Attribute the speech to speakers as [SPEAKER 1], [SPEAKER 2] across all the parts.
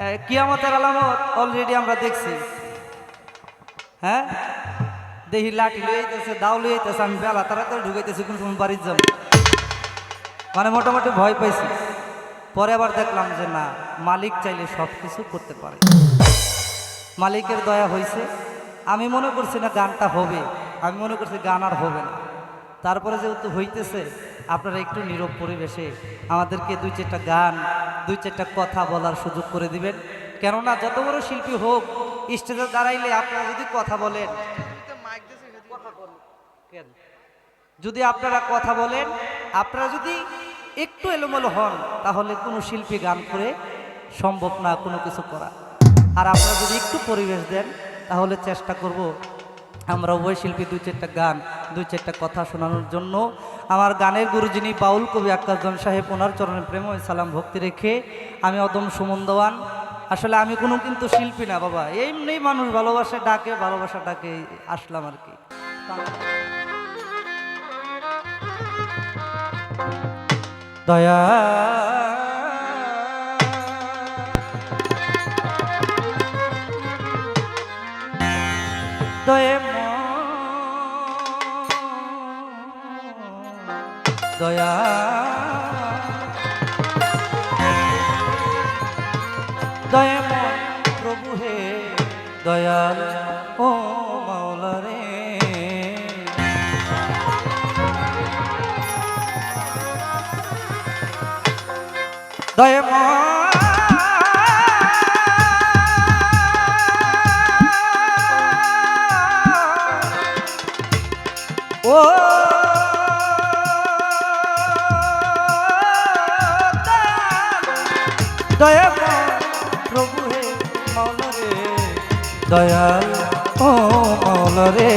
[SPEAKER 1] কিয়ামতের আলামত অলরেডি আমরা দেখছি। হ্যাঁ? দেখি লাঠি লইতেছে দাও লইতেছে আমি বেলা তাড়াতাড়ি ঢুকাইতেছি, কোন বাড়ির যাব মানে মোটামুটি ভয় পাইছি। পরে আবার দেখলাম যে না, মালিক চাইলে সব কিছু করতে পারে। মালিকের দয়া হয়েছে আমি মনে করছি না গানটা হবে। আমি মনে করছি গান আর হবে না। তারপরে যেহেতু হইতেছে, আপনারা একটু নীরব পরিবেশে আমাদেরকে দুই চারটা গান, দুই চারটা কথা বলার সুযোগ করে দিবেন কেননা যত বড় শিল্পী হোক, স্টেজে দাঁড়াইলে আপনারা যদি কথা বলেন? যদি আপনারা কথা বলেন, আপনারা যদি একটু এলোমেলো হন, তাহলে কোনো শিল্পী গান করে সম্ভব না কোনো কিছু করা আর আপনারা যদি একটু পরিবেশ দেন, তাহলে চেষ্টা করব আমরা উভয় শিল্পী দুই চারটা গান, দুই চারটা কথা শোনানোর জন্য আমার গানের গুরু যিনি বাউল কবি আক্কাসজন সাহেব, ওনার চরণে প্রেম সালাম ভক্তি রেখে আমি অদম সুমন দেওয়ান আসলে আমি কোনো কিন্তু শিল্পী না, বাবা। এমনি মানুষ ভালোবাসা, ডাকে ভালোবাসা ডাকে, আসলাম আর কি। দয়া দয়ে দয়া। দয়ে প্রভু হে দয়াল ও মাওলা রে। দয়ে দয়া প্রভু হে মৌল রে দয়াল ও মৌল রে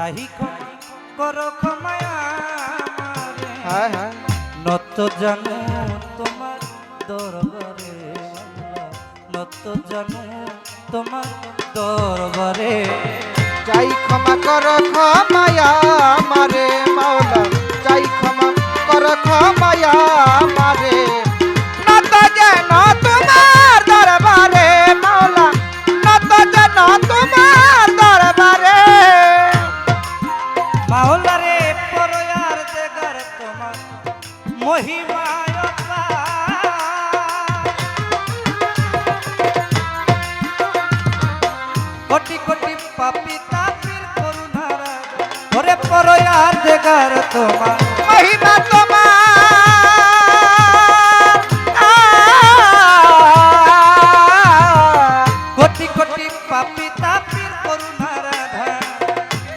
[SPEAKER 1] চাহি কর ক্ষমায়া
[SPEAKER 2] হ্যাঁ হ্যাঁ।
[SPEAKER 1] নত জানু তোমার দরবারে। নত জানু তোমার দরবারে।
[SPEAKER 2] চাই ক্ষমা কর ক্ষমায়া আমারে মাওলা। চাই ক্ষমা কর ক্ষমায়া আমারে
[SPEAKER 1] ওরে পরয়ার দেগার তোমার
[SPEAKER 2] মহিমা তোমার।
[SPEAKER 1] কোটি কোটি পাপি তাপির করুণারা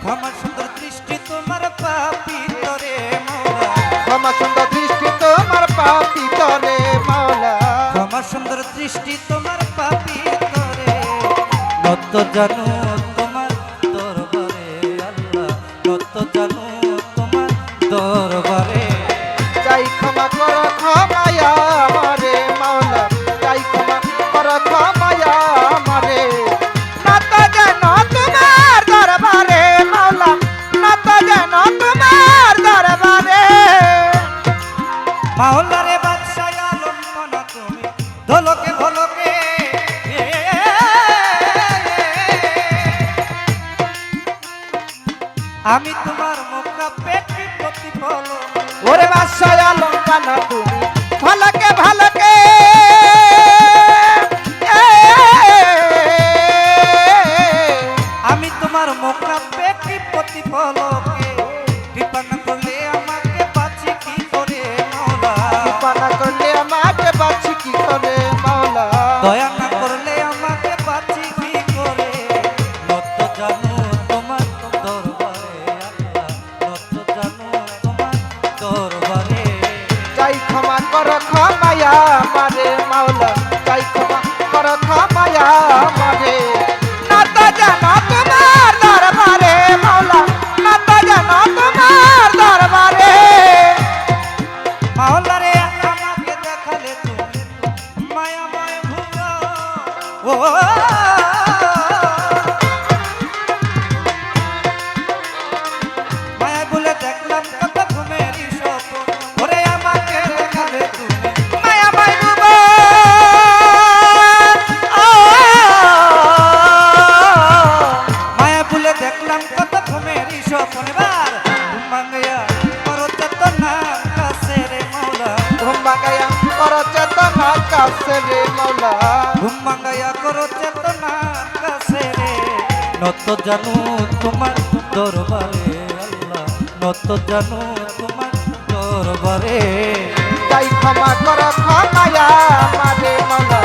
[SPEAKER 1] ক্ষমা সুন্দর দৃষ্টি তোমার পাপি তরে মোরা
[SPEAKER 2] ক্ষমা সুন্দর দৃষ্টি তোমার পাপি তরে মাওলা
[SPEAKER 1] ক্ষমা সুন্দর দৃষ্টি তোমার পাপি তরে। নত জানু
[SPEAKER 2] আলম কানা তুমি আমারে মাওলা চাই ক্ষমা কর, ক্ষমায় আমারে নাতা জানা তোমার দরবারে, মাওলা, নাতা জানা তোমার দরবারে।
[SPEAKER 1] মাওলা
[SPEAKER 2] রে আমাকে
[SPEAKER 1] দেখালে তুমি মায়া মায় ভুলো। ও কাছে রে মৌলা
[SPEAKER 2] ঘুম ভাঙাইয়া করো চেতনা কাছে রে।
[SPEAKER 1] নত জানু তোমার দরবারে আল্লাহ। নত জানু তোমার দরবারে।
[SPEAKER 2] তাই ক্ষমা করো ক্ষমায়া আমারে মৌলা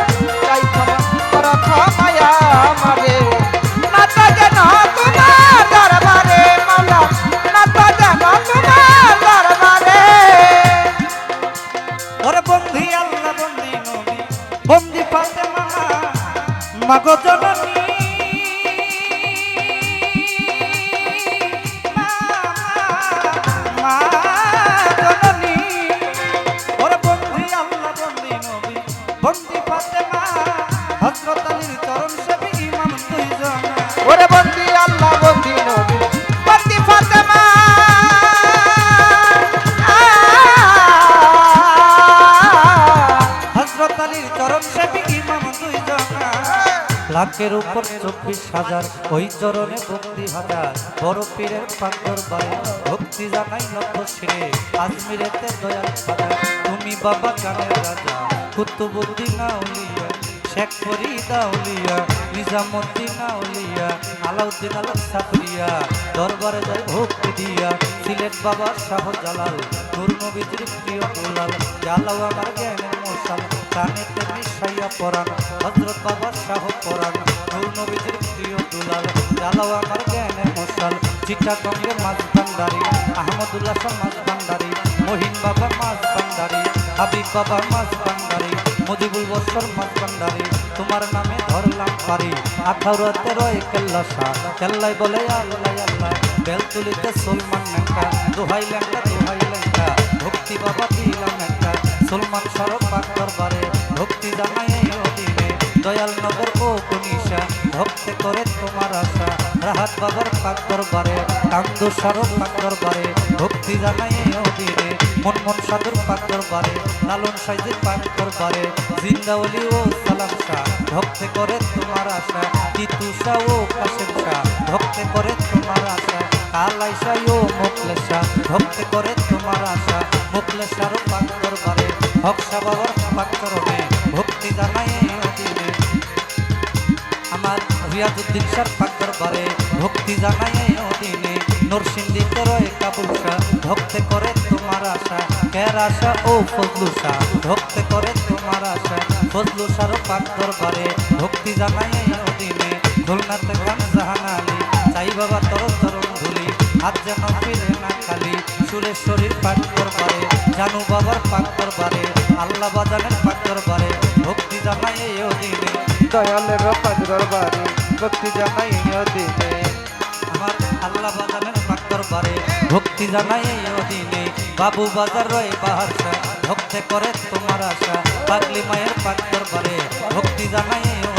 [SPEAKER 1] লাখের উপর চব্বিশ হাজার। ওই চরণে ভক্তি হাজার বড় পীরের পাথর বাড়ি। ভক্তি জানাই লক্ষ ছিঁড়ে আজমিরেতে দয়াল ফাদার তুমি বাবা গানের রাজা কুতুবুদ্দিন আউলিয়া শেখ ফরিদ আউলিয়া নিজামুদ্দিন আউলিয়া আলাউদ্দিন আল সাকরিয়া দরবারে যায় ভক্তি দিয়া। সিলেট বাবা শাহ জালাল নূর নবীজির প্রিয় দুলাল জালাও আমার জ্ঞানের মশাল কানেতে মিশাইয়া পরাণ হজরত বাবা শাহ পরাণ। নবীজির প্রিয় দুলাল জালাও আমার জ্ঞানের মশাল। চিটা কঙ্গে মাছ ভান্ডারি আহমদুল্লাহ মাছ ভান্ডারি মহিন বাবা মাছ ভান্ডারি হাবিব বাবা মাছ ভান্ডারি মুজিবুল বছর মাছ ভান্ডারি তোমার নামে ধরলাম পারি। আঠারোতে রয় কেল্লা শাহ কেল্লাই বলে, আল্লাহ আল্লাহ বেল তুলিতে সলমান লেঙ্কা দোহাই লেঙ্কা দোহাই লেঙ্কা ভক্তি বাবা দিলাম সলমান সরব পাক দরবারে ভক্তি অধীনে। দয়াল নগর ও কনিশা, ভক্তে করে তোমার আশা। রাহাত বাবার পাক দরবারে, কান্দু সরব পাক দরবারে, ভক্তি এই অধীনে। মন মন সাধুর পাক দরবারে, লালন সাইজির পাক দরবারে জিন্দাওলি ও সালাম শাহ। ভক্তে করে তোমার আশা তিতু শাহ ও কাশেম শাহ। ভক্তে করে তোমার আশা শাহ ও মোকলেশা ভক্তে করে তোমার আশা। মোকলেশার পাক দরবারে হকসা বাবার পাক চরণে, ভক্তি এই অধীনে। আমার রিয়াজুদ্দিন সার পাক দরবারে, ভক্তি জানাই এই অধীনে। নরসিংদীতে রয়ে কাবুল ভক্তে করে তোমার আশা। কের আশা? ও ফজলু শাহ ভক্তে করে তোমার আশা। ফজলু সার পাক দরবারে, ভক্তি এই অধীনে। খুলনাতে খান জাহান আলী, চাই বাবা তর তরণ ধুলি হাত যেন ফিরে না খালি সুরেশ্বরীর পাক দরবারে জানু বাবার পাক দরবারে আল্লাহ বাজানের পাক দরবারে ভক্তি জানাই এই অধীনে
[SPEAKER 2] দয়ালের পাক দরবারে ভক্তি জানাই দিনে।
[SPEAKER 1] আমার আল্লাহ বাজানের পাক দরবারে ভক্তি জানাই এই অধীনে বাবু বাজার রয়ে বাহারসা ভক্তে করে তোমার আশা। পাগলি মায়ের পাক দরবারে ভক্তি জানাই আমার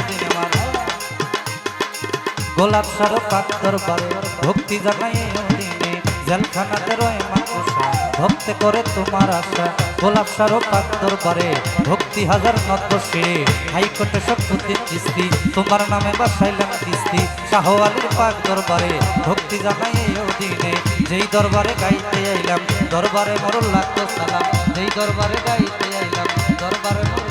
[SPEAKER 1] গোলাপ সার পাক দরবারে ভক্তি এই অধীনে। জেলখানাতে রয়ে মাকুসা ভক্তে করে তোমার আশা। গোলাপ সার পাক দরবারে ভক্তি হাজার নদ্য সিঁড়ে হাইকোর্টে সব পুতির কিস্তি তোমার নামে বাসাইলাম কিস্তি। শাহ আলীর পাক দরবারে ভক্তি এই অধীনে। যেই দরবারে গাইতে আইলাম, দরবারে মরল লাগতো সালাম। যেই দরবারে গাইতে আইলাম, দরবারে মরল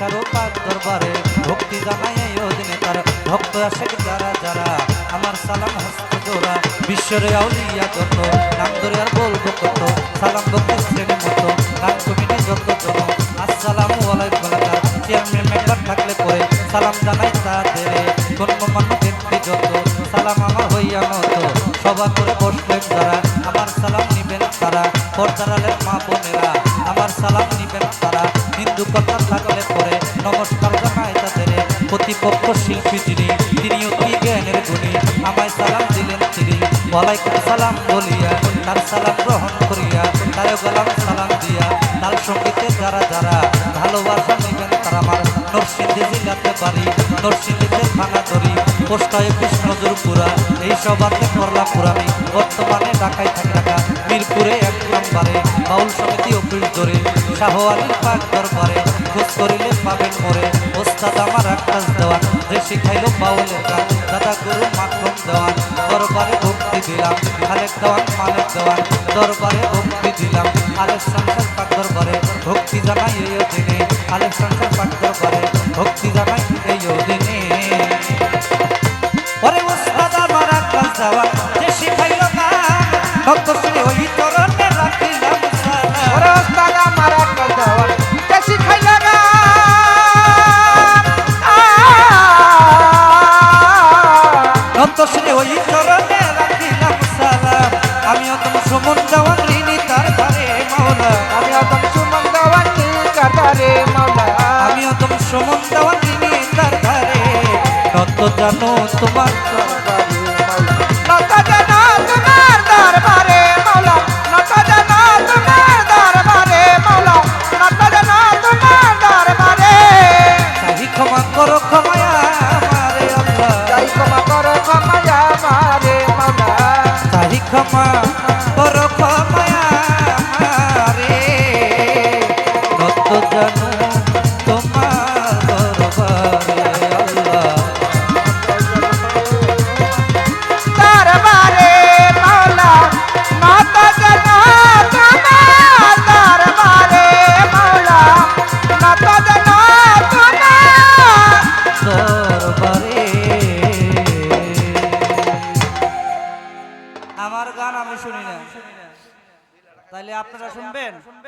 [SPEAKER 1] সারো পাক দরবারে ভক্তি জানাই এই অধীনে তার ভক্ত আসে যারা যারা আমার সালাম হস্ত জোড়া। বিশ্বরে আউলিয়া যত, নাম ধরে আর বলব কত, সালাম ভক্ত শ্রেণি মতো গান কমিটি যত জন আসসালামু আলাইকুম চেয়ারম্যান মেম্বার থাকলে পরে সালাম জানাই তাদের। গণ্যমান্য ব্যক্তি যত, সালাম আমার হইয়া মতো। সভা করে বসলেন যারা, আমার সালাম নিবেন তারা। পর্দারালের মা বোনেরা, আমার সালাম নিবেন তারা। প্রতিপক্ষ শিল্পী যিনি তিনি অতি জ্ঞানের গুণী। আমায় সালাম দিলেন তিনি। ওয়ালাইকুম সালাম বলিয়া, তার সালাম গ্রহণ করিয়া তারে গোলাম সালাম দিয়া তার সঙ্গীতে যারা যারা ভালোবাসা নিবেন তারা আমার নরসিংদী জেলাতে বাড়ি, নরসিংদীতে থানা ধরি পোস্ট অফিস নজরপুরা এই সবাতে করলাম পুরানি বর্তমানে ঢাকায় থাকি ঢাকা। মিরপুরে এক নম্বরে, বাউল সমিতি অফিস ধরে শাহ আলীর পাক দরবারে, খোঁজ করিলে পাবেন মোরে ওস্তাদ আমার আকাশ দেওয়ান, যে শিখাইল বাউলের গান, দাদা গুরু মাখন দেওয়ান, দরবারে ভক্তি দিলাম, খালেক দেওয়ান, মালেক দেওয়ান, দরবারে ভক্তি দিলাম। আলেক সংসার পাক দরবারে ভক্তি জানাই এই দিনে আলেক সংসার পাক দরবারে ভক্তি জানাই এই দিনে ওরে ওস্তাদ আমার আকাশ দেওয়ান ভক্ত শ্রী ওই চরণে রাখিলাম সালাম।
[SPEAKER 2] ওরে ওস্তাদ আমার আকাশ দেওয়ান কে শিখাইল গান
[SPEAKER 1] নতশ্রী ওই চরণে রাখিলাম সালাম। আমি অতম সুমন দেওয়ান ঋণী তার ঘরে মাওলা।
[SPEAKER 2] আমি অতম সুমন দেওয়ান কাতারে মাওলা।
[SPEAKER 1] আমি অতম সুমন দেওয়ান ঋণী তার ঘরে। নত জানো তোমার